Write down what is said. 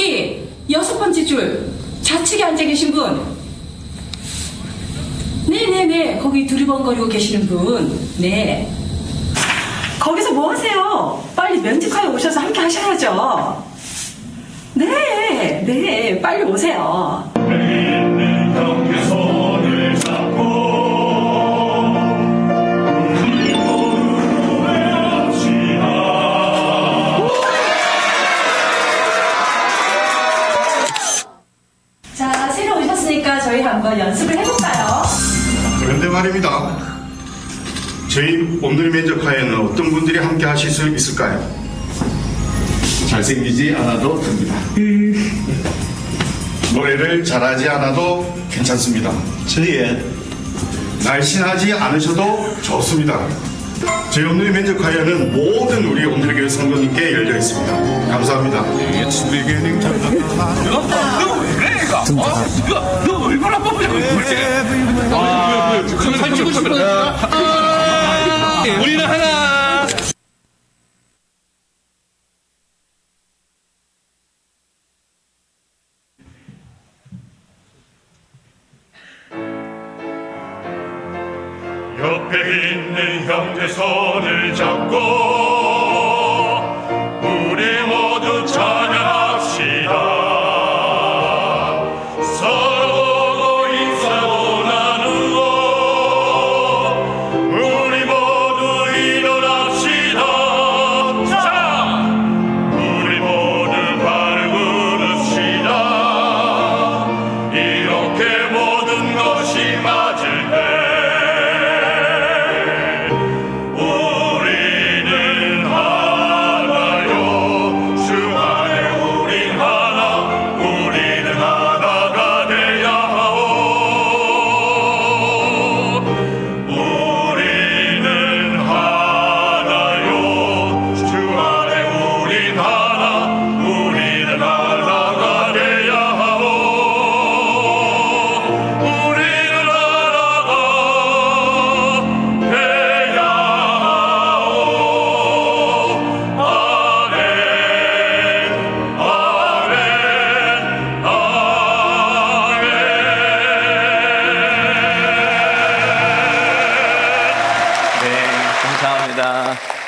여기 여섯 번째 줄 좌측에 앉아 계신 분. 네네네. 거기 두리번거리고 계시는 분네. 거기서 뭐 하세요? 빨리 면집하에 오셔서 함께 하셔야죠. 네네. 네, 빨리 오세요. 네, 한번 연습을 해볼까요? 그런데 말입니다. 저희 오늘 면접하에는 어떤 분들이 함께 하실 수 있을까요? 잘생기지 않아도 됩니다. 노래를 잘하지 않아도 괜찮습니다. 저희의 날씬하지 않으셔도 좋습니다. 저희 오늘 면접하에는 모든 우리 오늘교회 성도님께 열려 있습니다. 감사합니다. 바쁘냐고 그러지? 아, 카메라. 우리는 하나. 옆에 있는 형제 손을 잡고 감사합니다.